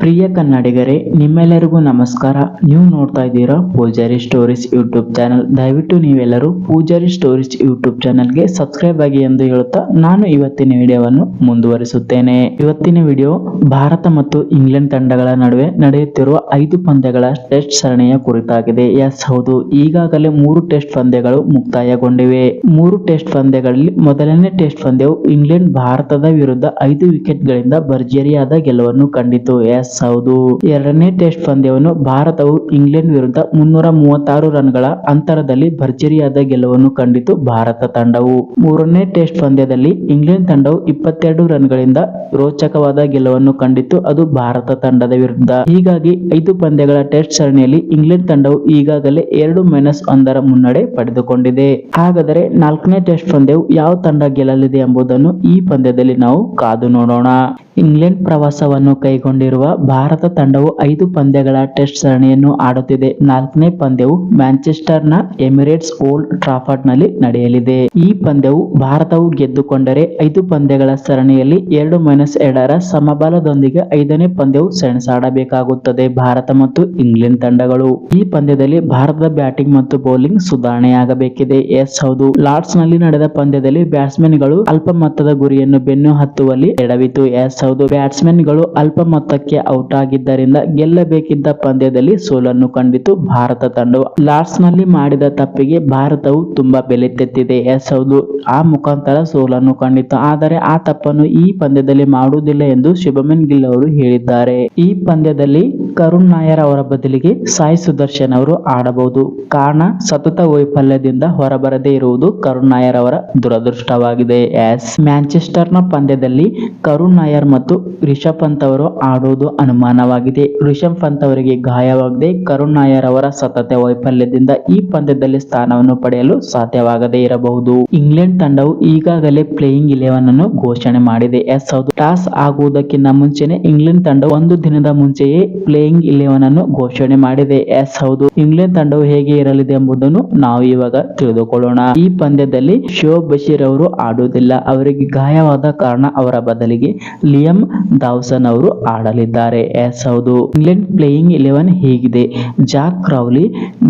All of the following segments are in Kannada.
ಪ್ರಿಯ ಕನ್ನಡಿಗರೇ, ನಿಮ್ಮೆಲ್ಲರಿಗೂ ನಮಸ್ಕಾರ. ನೀವು ನೋಡ್ತಾ ಇದ್ದೀರಾ ಪೂಜಾರಿ ಸ್ಟೋರೀಸ್ ಯೂಟ್ಯೂಬ್ ಚಾನಲ್. ದಯವಿಟ್ಟು ನೀವೆಲ್ಲರೂ ಪೂಜಾರಿ ಸ್ಟೋರೀಸ್ ಯೂಟ್ಯೂಬ್ ಚಾನಲ್ಗೆ ಸಬ್ಸ್ಕ್ರೈಬ್ ಆಗಿ ಎಂದು ಹೇಳುತ್ತಾ ನಾನು ಇವತ್ತಿನ ವಿಡಿಯೋವನ್ನು ಮುಂದುವರಿಸುತ್ತೇನೆ. ಇವತ್ತಿನ ವಿಡಿಯೋ ಭಾರತ ಮತ್ತು ಇಂಗ್ಲೆಂಡ್ ತಂಡಗಳ ನಡುವೆ ನಡೆಯುತ್ತಿರುವ ಐದು ಪಂದ್ಯಗಳ ಟೆಸ್ಟ್ ಸರಣಿಯ ಕುರಿತಾಗಿದೆ. ಎಸ್, ಹೌದು. ಈಗಾಗಲೇ ಮೂರು ಟೆಸ್ಟ್ ಪಂದ್ಯಗಳು ಮುಕ್ತಾಯಗೊಂಡಿವೆ. ಮೂರು ಟೆಸ್ಟ್ ಪಂದ್ಯಗಳಲ್ಲಿ ಮೊದಲನೇ ಟೆಸ್ಟ್ ಪಂದ್ಯವು ಇಂಗ್ಲೆಂಡ್, ಭಾರತದ ವಿರುದ್ಧ ಐದು ವಿಕೆಟ್ಗಳಿಂದ ಭರ್ಜರಿಯಾದ ಗೆಲುವನ್ನು ಕಂಡಿತು. ಹೌದು. ಎರಡನೇ ಟೆಸ್ಟ್ ಪಂದ್ಯವನ್ನು ಭಾರತವು ಇಂಗ್ಲೆಂಡ್ ವಿರುದ್ಧ ಮುನ್ನೂರ ಮೂವತ್ತಾರು ರನ್ಗಳ ಅಂತರದಲ್ಲಿ ಭರ್ಜರಿಯಾದ ಗೆಲುವನ್ನು ಕಂಡಿತು ಭಾರತ ತಂಡವು. ಮೂರನೇ ಟೆಸ್ಟ್ ಪಂದ್ಯದಲ್ಲಿ ಇಂಗ್ಲೆಂಡ್ ತಂಡವು ಇಪ್ಪತ್ತೆರಡು ರನ್ಗಳಿಂದ ರೋಚಕವಾದ ಗೆಲುವನ್ನು ಕಂಡಿತು, ಅದು ಭಾರತ ತಂಡದ ವಿರುದ್ಧ. ಹೀಗಾಗಿ ಐದು ಪಂದ್ಯಗಳ ಟೆಸ್ಟ್ ಸರಣಿಯಲ್ಲಿ ಇಂಗ್ಲೆಂಡ್ ತಂಡವು ಈಗಾಗಲೇ ಎರಡು ಮೈನಸ್ ಒಂದರ ಮುನ್ನಡೆ ಪಡೆದುಕೊಂಡಿದೆ. ಹಾಗಾದರೆ ನಾಲ್ಕನೇ ಟೆಸ್ಟ್ ಪಂದ್ಯವು ಯಾವ ತಂಡ ಗೆಲ್ಲಲಿದೆ ಎಂಬುದನ್ನು ಈ ಪಂದ್ಯದಲ್ಲಿ ನಾವು ಕಾದು ನೋಡೋಣ. ಇಂಗ್ಲೆಂಡ್ ಪ್ರವಾಸವನ್ನು ಕೈಗೊಂಡಿರುವ ಭಾರತ ತಂಡವು ಐದು ಪಂದ್ಯಗಳ ಟೆಸ್ಟ್ ಸರಣಿಯನ್ನು ಆಡುತ್ತಿದೆ. ನಾಲ್ಕನೇ ಪಂದ್ಯವು ಮ್ಯಾಂಚೆಸ್ಟರ್ನ ಎಮಿರೇಟ್ಸ್ ಓಲ್ಡ್ ಟ್ರಾಫರ್ಡ್ನಲ್ಲಿ ನಡೆಯಲಿದೆ. ಈ ಪಂದ್ಯವು ಭಾರತವು ಗೆದ್ದುಕೊಂಡರೆ ಐದು ಪಂದ್ಯಗಳ ಸರಣಿಯಲ್ಲಿ ಎರಡು ಮೈನಸ್ ಎರಡರ ಸಮಬಲದೊಂದಿಗೆ ಐದನೇ ಪಂದ್ಯವು ಸೆಣಸಾಡಬೇಕಾಗುತ್ತದೆ. ಭಾರತ ಮತ್ತು ಇಂಗ್ಲೆಂಡ್ ತಂಡಗಳು. ಈ ಪಂದ್ಯದಲ್ಲಿ ಭಾರತದ ಬ್ಯಾಟಿಂಗ್ ಮತ್ತು ಬೌಲಿಂಗ್ ಸುಧಾರಣೆಯಾಗಬೇಕಿದೆ. ಎಸ್, ಹೌದು. ಲಾರ್ಡ್ಸ್ನಲ್ಲಿ ನಡೆದ ಪಂದ್ಯದಲ್ಲಿ ಬ್ಯಾಟ್ಸ್ಮನ್ಗಳು ಅಲ್ಪ ಮೊತ್ತದ ಗುರಿಯನ್ನು ಬೆನ್ನು ಹತ್ತುವಲ್ಲಿ ಎಡವಿತು ಎಸ್ ಹೌದು ಬ್ಯಾಟ್ಸ್ಮನ್ಗಳು ಅಲ್ಪ ಮೊತ್ತಕ್ಕೆ ಔಟ್ ಆಗಿದ್ದರಿಂದ ಗೆಲ್ಲಬೇಕಿದ್ದ ಪಂದ್ಯದಲ್ಲಿ ಸೋಲನ್ನು ಕಂಡಿತು ಭಾರತ ತಂಡವು. ಲಾರ್ಡ್ಸ್ನಲ್ಲಿ ಮಾಡಿದ ತಪ್ಪಿಗೆ ಭಾರತವು ತುಂಬಾ ಬೆಲೆ ತೆತ್ತಿದೆ. ಎಸ್ ಹೌದು, ಆ ಮುಖಾಂತರ ಸೋಲನ್ನು ಕಂಡಿತು ಆದರೆ ಆ ತಪ್ಪನ್ನು ಈ ಪಂದ್ಯದಲ್ಲಿ ಮಾಡುವುದಿಲ್ಲ ಎಂದು ಶುಭಮನ್ ಗಿಲ್ ಅವರು ಹೇಳಿದ್ದಾರೆ. ಈ ಪಂದ್ಯದಲ್ಲಿ ಕರುಣ್ ನಾಯರ್ ಅವರ ಬದಲಿಗೆ ಸಾಯಿ ಸುದರ್ಶನ್ ಅವರು ಆಡಬಹುದು. ಕಾರಣ, ಸತತ ವೈಫಲ್ಯದಿಂದ ಹೊರಬರದೇ ಇರುವುದು ಕರುಣ್ ನಾಯರ್ ಅವರ ದುರದೃಷ್ಟವಾಗಿದೆ. ಎಸ್. ಮ್ಯಾಂಚೆಸ್ಟರ್ನ ಪಂದ್ಯದಲ್ಲಿ ಕರುಣ್ ನಾಯರ್ ಮತ್ತು ರಿಷಬ್ ಪಂತ್ ಅವರು ಆಡುವುದು ಅನುಮಾನವಾಗಿದೆ. ರಿಷಬ್ ಪಂತ್ ಅವರಿಗೆ ಗಾಯವಾಗದೆ ಕರುಣ್ ನಾಯರ್ ಅವರ ಸತತ ವೈಫಲ್ಯದಿಂದ ಈ ಪಂದ್ಯದಲ್ಲಿ ಸ್ಥಾನವನ್ನು ಪಡೆಯಲು ಸಾಧ್ಯವಾಗದೇ ಇರಬಹುದು. ಇಂಗ್ಲೆಂಡ್ ತಂಡವು ಈಗಾಗಲೇ ಪ್ಲೇಯಿಂಗ್ ಇಲೆವೆನ್ ಅನ್ನು ಘೋಷಣೆ ಮಾಡಿದೆ. ಎಸ್. ಹೌದು. ಟಾಸ್ ಆಗುವುದಕ್ಕಿಂತ ಮುಂಚೆನೆ ಇಂಗ್ಲೆಂಡ್ ತಂಡ ಒಂದು ದಿನದ ಮುಂಚೆಯೇ ಪ್ಲೇಯಿಂಗ್ ಇಲೆವೆನ್ ಅನ್ನು ಘೋಷಣೆ ಮಾಡಿದೆ. ಎಸ್, ಹೌದು. ಇಂಗ್ಲೆಂಡ್ ತಂಡವು ಹೇಗೆ ಇರಲಿದೆ ಎಂಬುದನ್ನು ನಾವು ಇವಾಗ ತಿಳಿದುಕೊಳ್ಳೋಣ. ಈ ಪಂದ್ಯದಲ್ಲಿ ಶೋ ಬಶೀರ್ ಅವರು ಆಡುವುದಿಲ್ಲ. ಅವರಿಗೆ ಗಾಯವಾದ ಕಾರಣ ಅವರ ಬದಲಿಗೆ ಲಿಯಂ ದಾವ್ಸನ್ ಅವರು ಆಡಲಿದ್ದಾರೆ. ಎಸ್, ಹೌದು. ಇಂಗ್ಲೆಂಡ್ ಪ್ಲೇಯಿಂಗ್ ಇಲೆವೆನ್ ಹೀಗಿದೆ? Zak Crawley,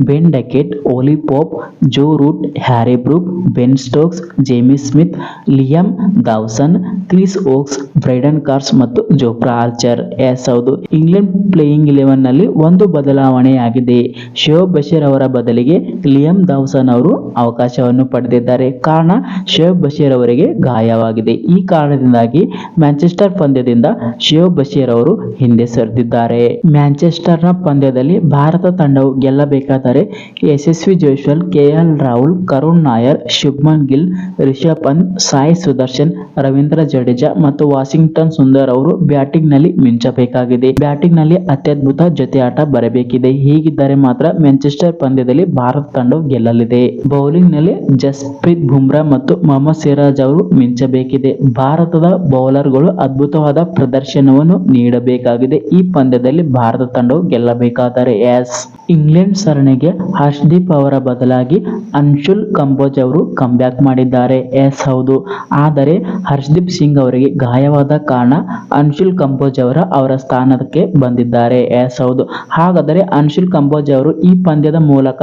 Ben Duckett, Ollie Pope, Joe Root, Harry Brook, Ben Stokes, Jamie Smith, Liam Dawson, Chris Woakes, Brydon Carse ಮತ್ತು ಜೋಪ್ರಾ ಆರ್ಚರ್. ಎಸ್, ಹೌದು. ಇಂಗ್ಲೆಂಡ್ ಪ್ಲೇಯಿಂಗ್ ಇಲೆವೆನ್ನಲ್ಲಿ ಒಂದು ಬದಲಾವಣೆಯಾಗಿದೆ. ಶೋಬ್ ಬಶೀರ್ ಅವರ ಬದಲಿಗೆ ಲಿಯಮ್ ದಾವ್ಸನ್ ಅವರು ಅವಕಾಶವನ್ನು ಪಡೆದಿದ್ದಾರೆ. ಕಾರಣ, ಶೋಬ್ ಬಶೀರ್ ಅವರಿಗೆ ಗಾಯವಾಗಿದೆ. ಈ ಕಾರಣದಿಂದಾಗಿ ಮ್ಯಾಂಚೆಸ್ಟರ್ ಪಂದ್ಯದಿಂದ ಶೋಬ್ ಬಶೀರ್ ಅವರು ಹಿಂದೆ ಸರಿದಿದ್ದಾರೆ. ಮ್ಯಾಂಚೆಸ್ಟರ್ನ ಪಂದ್ಯದಲ್ಲಿ ಭಾರತ ತಂಡವು ಗೆಲ್ಲಬೇಕಾದರೆ ಯಶಸ್ವಿ ಜೋಶ್ವಲ್ ಕೆಎಲ್ ರಾಹುಲ್, ಕರುಣ್ ನಾಯರ್, ಶುಭ್ಮನ್ ಗಿಲ್, ರಿಷಬ್ ಪಂತ್, ಸಾಯಿ ಸುದರ್ಶನ್, ರವೀಂದ್ರ ಜಡೇಜಾ ಮತ್ತು ವಾಷಿಂಗ್ಟನ್ ಸುಂದರ್ ಅವರು ಬ್ಯಾಟಿಂಗ್ನಲ್ಲಿ ಮಿಂಚಬೇಕಾಗಿದೆ. ಬ್ಯಾಟಿಂಗ್ನಲ್ಲಿ ಅತ್ಯದ್ಭುತ ಜೊತೆ ಆಟ ಬರಬೇಕಿದೆ. ಹೀಗಿದ್ದರೆ ಮಾತ್ರ ಮ್ಯಾಂಚೆಸ್ಟರ್ ಪಂದ್ಯದಲ್ಲಿ ಭಾರತ ತಂಡವು ಗೆಲ್ಲಲಿದೆ. ಬೌಲಿಂಗ್ನಲ್ಲಿ ಜಸ್ಪ್ರೀತ್ ಬುಮ್ರಾ ಮತ್ತು ಮೊಹಮ್ಮದ್ ಸಿರಾಜ್ ಅವರು ಮಿಂಚಬೇಕಿದೆ. ಭಾರತದ ಬೌಲರ್ಗಳು ಅದ್ಭುತವಾದ ಪ್ರದರ್ಶನವನ್ನು ನೀಡಬೇಕಾಗಿದೆ. ಈ ಪಂದ್ಯದಲ್ಲಿ ಭಾರತ ತಂಡವು ಗೆಲ್ಲಬೇಕಾದರೆ ಎಸ್. ಇಂಗ್ಲೆಂಡ್ ಸರಣಿಗೆ ಹರ್ಷದೀಪ್ ಅವರ ಬದಲಾಗಿ ಅನ್ಶುಲ್ ಕಂಬೋಜ್ ಅವರು ಕಂಬ್ಯಾಕ್ ಮಾಡಿದ್ದಾರೆ. ಎಸ್ ಹೌದು. ಆದರೆ ಹರ್ಷದೀಪ್ ಸಿಂಗ್ ಅವರಿಗೆ ಗಾಯವಾದ ಕಾರಣ ಅನ್ಶುಲ್ ಕಂಬೋಜ್ ಅವರ ಅವರ ಸ್ಥಾನಕ್ಕೆ ಬಂದಿದ್ದಾರೆ. ಎಸ್ ಹೌದು. ಹಾಗಾದರೆ ಅನ್ಶುಲ್ ಕಂಬೋಜ್ ಅವರು ಈ ಪಂದ್ಯದ ಮೂಲಕ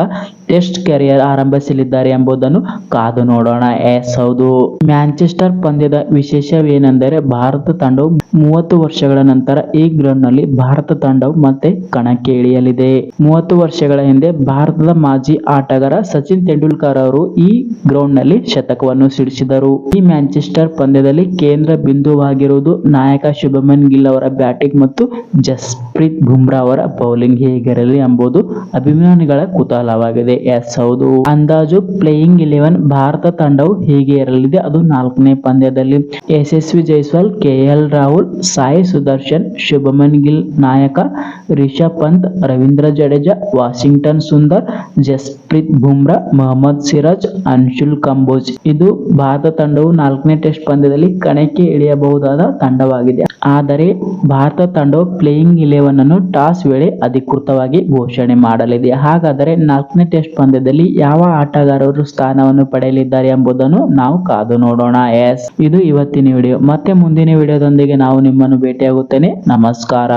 ಟೆಸ್ಟ್ ಕೆರಿಯರ್ ಆರಂಭಿಸಲಿದ್ದಾರೆ ಎಂಬುದನ್ನು ಕಾದು ನೋಡೋಣ. ಎಸ್ ಹೌದು. ಮ್ಯಾಂಚೆಸ್ಟರ್ ಪಂದ್ಯದ ವಿಶೇಷವೇನೆಂದರೆ ಭಾರತ ತಂಡವು ಮೂವತ್ತು ವರ್ಷಗಳ ನಂತರ ಈ ಗ್ರೌಂಡ್ನಲ್ಲಿ ಭಾರತ ತಂಡವು ಮತ್ತೆ ಕಣಕ್ಕೆ ಇಳಿಯಲಿದೆ. ಮೂವತ್ತು ವರ್ಷಗಳ ಹಿಂದೆ ಭಾರತದ ಮಾಜಿ ಆಟಗಾರ ಸಚಿನ್ ತೆಂಡೂಲ್ಕರ್ ಅವರು ಈ ಗ್ರೌಂಡ್ನಲ್ಲಿ ಶತಕವನ್ನು ಸಿಡಿಸಿದರು. ಈ ಮ್ಯಾಂಚೆಸ್ಟರ್ ಪಂದ್ಯದಲ್ಲಿ ಕೇಂದ್ರ ಬಿಂದುವಾಗಿರುವುದು ನಾಯಕ ಶುಭಮನ್ ಗಿಲ್ ಅವರ ಬ್ಯಾಟಿಂಗ್ ಮತ್ತು ಜಸ್ಪ್ರೀತ್ ಬುಮ್ರಾ ಅವರ ಬೌಲಿಂಗ್ ಹೇಗಿರಲಿ ಎಂಬುದು ಅಭಿಮಾನಿಗಳ ಕುತೂಹಲವಾಗಿದೆ. ಎಸ್, ಹೌದು. ಅಂದಾಜು ಪ್ಲೇಯಿಂಗ್ ಇಲೆವೆನ್ ಭಾರತ ತಂಡವು ಹೇಗೆ ಇರಲಿದೆ ಅದು ನಾಲ್ಕನೇ ಪಂದ್ಯದಲ್ಲಿ. ಯಶಸ್ವಿ ಜೈಸ್ವಾಲ್, ಕೆಎಲ್ ರಾಹುಲ್, ಸಾಯಿ ಸುದರ್ಶನ್, ಶುಭಮನ್ ಗಿಲ್ ನಾಯಕ ರಿಷಬ್ ಪಂತ್, ರವೀಂದ್ರ ಜಡೇಜಾ, ವಾಷಿಂಗ್ಟನ್ ಸುಂದರ್, ಜಸ್ಪ್ರೀತ್ ಬುಮ್ರಾ, ಮೊಹಮ್ಮದ್ ಸಿರಾಜ್, ಅನ್ಶುಲ್ ಕಂಬೋಜ್. ಇದು ಭಾರತ ತಂಡವು ನಾಲ್ಕನೇ ಟೆಸ್ಟ್ ಪಂದ್ಯದಲ್ಲಿ ಕಣಕ್ಕೆ ಇಳಿಯಬಹುದಾದ ತಂಡವಾಗಿದೆ. ಆದರೆ ಭಾರತ ತಂಡವು ಪ್ಲೇಯಿಂಗ್ ಇಲೆವೆನ್ ಅನ್ನು ಟಾಸ್ ವೇಳೆ ಅಧಿಕೃತವಾಗಿ ಘೋಷಣೆ ಮಾಡಲಿದೆ. ಹಾಗಾದರೆ ನಾಲ್ಕನೇ ಟೆಸ್ಟ್ ಪಂದ್ಯದಲ್ಲಿ ಯಾವ ಆಟಗಾರರು ಸ್ಥಾನವನ್ನು ಪಡೆಯಲಿದ್ದಾರೆ ಎಂಬುದನ್ನು ನಾವು ಕಾದು ನೋಡೋಣ. ಎಸ್. ಇದು ಇವತ್ತಿನ ವಿಡಿಯೋ. ಮತ್ತೆ ಮುಂದಿನ ವಿಡಿಯೋದೊಂದಿಗೆ ನಾವು ನಿಮ್ಮನ್ನು ಭೇಟಿಯಾಗುತ್ತೇನೆ. ನಮಸ್ಕಾರ.